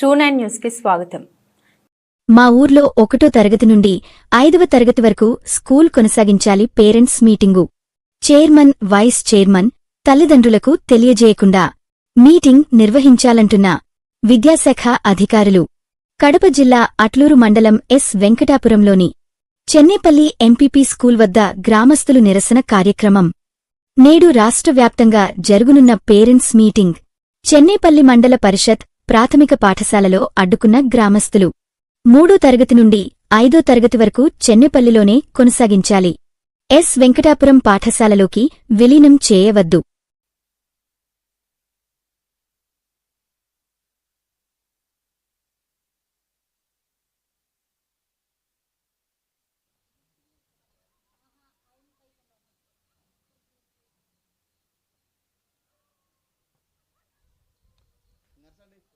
True nine స్వాగతం. మా ఊర్లో ఒకటో తరగతి నుండి ఐదవ తరగతి వరకు స్కూల్ కొనసాగించాలి parents meeting. Chairman vice chairman తల్లిదండ్రులకు తెలియజేయకుండా మీటింగ్ నిర్వహించాలంటున్న విద్యాశాఖ అధికారులు. కడప జిల్లా అట్లూరు మండలం ఎస్ వెంకటాపురంలోని చెన్నేపల్లి ఎంపీపీ స్కూల్ వద్ద గ్రామస్తులు నిరసన కార్యక్రమం. నేడు రాష్ట్ర వ్యాప్తంగా జరుగునున్న పేరెంట్స్ మీటింగ్. చెన్నేపల్లి మండల పరిషత్ ప్రాథమిక పాఠశాలలో అడ్డుకున్న గ్రామస్తులు మూడో తరగతి నుండి ఐదో తరగతి వరకు చెన్నెపల్లిలోనే కొనసాగించాలి. ఎస్. వెంకటాపురం పాఠశాలలోకి విలీనం చేయవద్దు.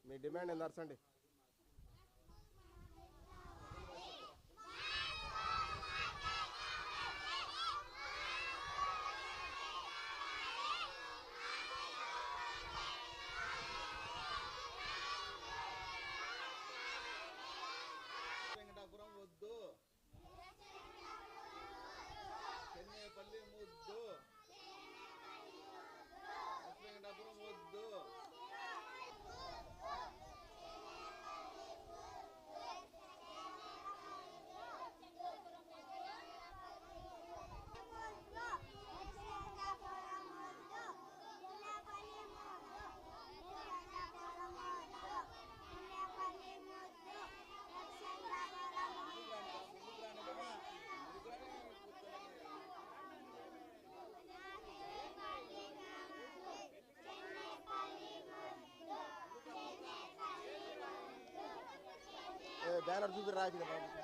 మీ డిమాండ్ ఎంత నర్సండి bailar tudo rápido. Vamos. Né,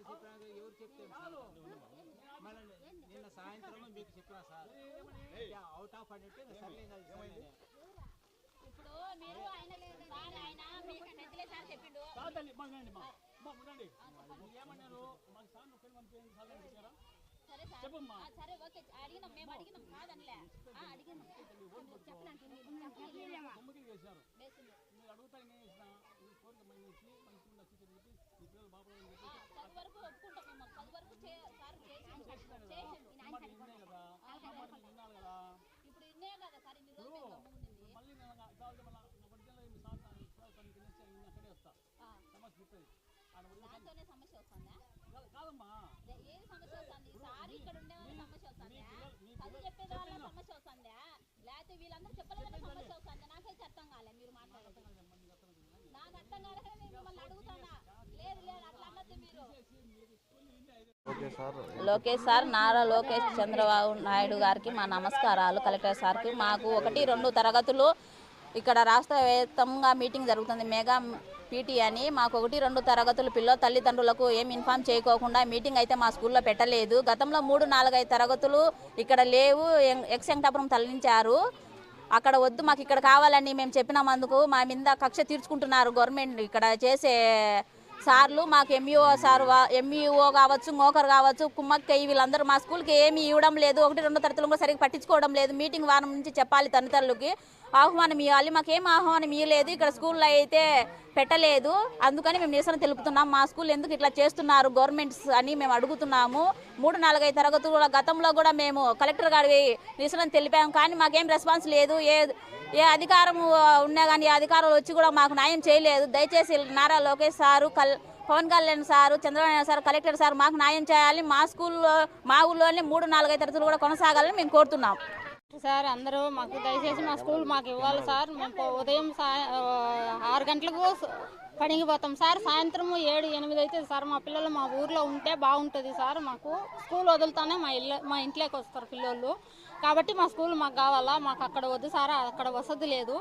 sir చెప్పినాక ఎవరు చెప్తే మళ్ళీ నిన్న సాయంత్రం మీకు చెప్పినా సార్. అవుట్ ఆఫ్ అంటే సర్లేదు అది సర్లేదు ఇప్పుడు మీరు ఆయన మీకు సార్ చెప్పిండు. కాదండి మా ఉండండి ఏమన్నారు? మాకు సార్ పంపించండి సార్ అని చెప్పారా? సరే ఓకే. అడిగినాం మేము అడిగినాం కాదనిలే. అడిగినాం. మీరు నేను కోరిక మంచి మంచి చెప్పి మీ పిల్లలు బాబు లోకేష్ సార్ నారా లోకేష్ చంద్రబాబు నాయుడు గారికి మా నమస్కారాలు. కలెక్టర్ సార్కి మాకు ఒకటి రెండు తరగతులు ఇక్కడ రాష్ట్రవ్యాప్తంగా మీటింగ్ జరుగుతుంది. మెగా పీటీ అని మాకు ఒకటి రెండు తరగతులు పిల్లల తల్లిదండ్రులకు ఏం ఇన్ఫామ్ చేయకోకుండా మీటింగ్ అయితే మా స్కూల్లో పెట్టలేదు. గతంలో మూడు నాలుగైదు తరగతులు ఇక్కడ లేవు. ఎం- ఎక్స్ వెంకటాపురం తరలించారు. అక్కడ వద్దు మాకు ఇక్కడ కావాలని మేము చెప్పినందుకు మా మీద కక్ష తీర్చుకుంటున్నారు గవర్నమెంట్ ఇక్కడ చేసే సార్లు. మాకు ఎంఈఓ సార్ ఎంఈఓ కావచ్చు మోకర్ కావచ్చు కుమ్మక్కయ్య వీళ్ళందరూ మా స్కూల్కి ఏమీ ఇవ్వడం లేదు. ఒకటి రెండు తరగతులు కూడా సరిగ్గా పట్టించుకోవడం లేదు. మీటింగ్ వారం నుంచి చెప్పాలి తల్లిదండ్రులకి. ఆహ్వానం ఇవ్వాలి మాకేం ఆహ్వానం ఇవ్వలేదు ఇక్కడ స్కూల్లో అయితే పెట్టలేదు. అందుకని మేము నిరసన తెలుపుతున్నాం. మా స్కూల్ ఎందుకు ఇట్లా చేస్తున్నారు? గవర్నమెంట్స్ అని మేము అడుగుతున్నాము. మూడు నాలుగైదు తరగతుల గతంలో కూడా మేము కలెక్టర్ గారి నిరసన తెలిపాము కానీ మాకేం రెస్పాన్స్ లేదు. ఏ ఏ అధికారం ఉన్నా కానీ ఏ అధికారులు వచ్చి కూడా మాకు న్యాయం చేయలేదు. దయచేసి నారా లోకేష్ సారు కల్ Pawan Kalyan sir Chandrababu sir collector sir మాకు న్యాయం చేయాలి. మా స్కూల్లో మా ఊళ్ళోనే మూడు నాలుగైదు తరగతులు కూడా కొనసాగాలని మేము కోరుతున్నాం. సార్ అందరూ మాకు దయచేసి మా స్కూల్ మాకు ఇవ్వాలి సార్. మేము ఉదయం ఆరు గంటలకు స- పనికి పోతాం సార్. సాయంత్రం ఏడు ఎనిమిది అవుతుంది సార్ మా పిల్లలు మా ఊర్లో ఉంటే బాగుంటుంది సార్. మాకు స్కూల్ వదులుతానే మా ఇల్లు మా ఇంట్లోకి వస్తారు పిల్లలు. కాబట్టి మా స్కూల్ మాకు కావాలా? మాకు అక్కడ వద్దు సార్ అక్కడ వసతి లేదు.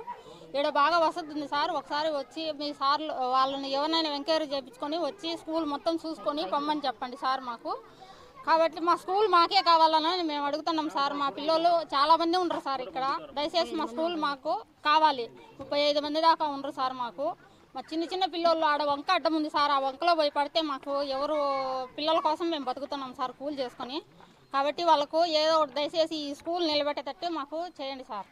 ఇక్కడ బాగా వసతి ఉంది సార్. ఒకసారి వచ్చి మీ సార్లు వాళ్ళని ఎవరినైనా ఎంక్వైరీ చేయించుకొని వచ్చి స్కూల్ మొత్తం చూసుకొని పొమ్మని చెప్పండి సార్ మాకు. కాబట్టి మా స్కూల్ మాకే కావాలని మేము అడుగుతున్నాం సార్. మా పిల్లలు చాలా మంది ఉండరు సార్ ఇక్కడ. దయచేసి మా స్కూల్ మాకు కావాలి. ముప్పై ఐదు మంది దాకా ఉండరు సార్ మాకు. మా చిన్న చిన్న పిల్లలు ఆడ వంక అడ్డం ఉంది సార్. ఆ వంకలో భయపడితే మాకు ఎవరు పిల్లల కోసం మేము బతుకుతున్నాం సార్ కూల్ చేసుకొని. కాబట్టి వాళ్ళకు ఏదో ఒకటి దయచేసి ఈ స్కూల్ నిలబెట్టేటట్టు మాకు చేయండి సార్.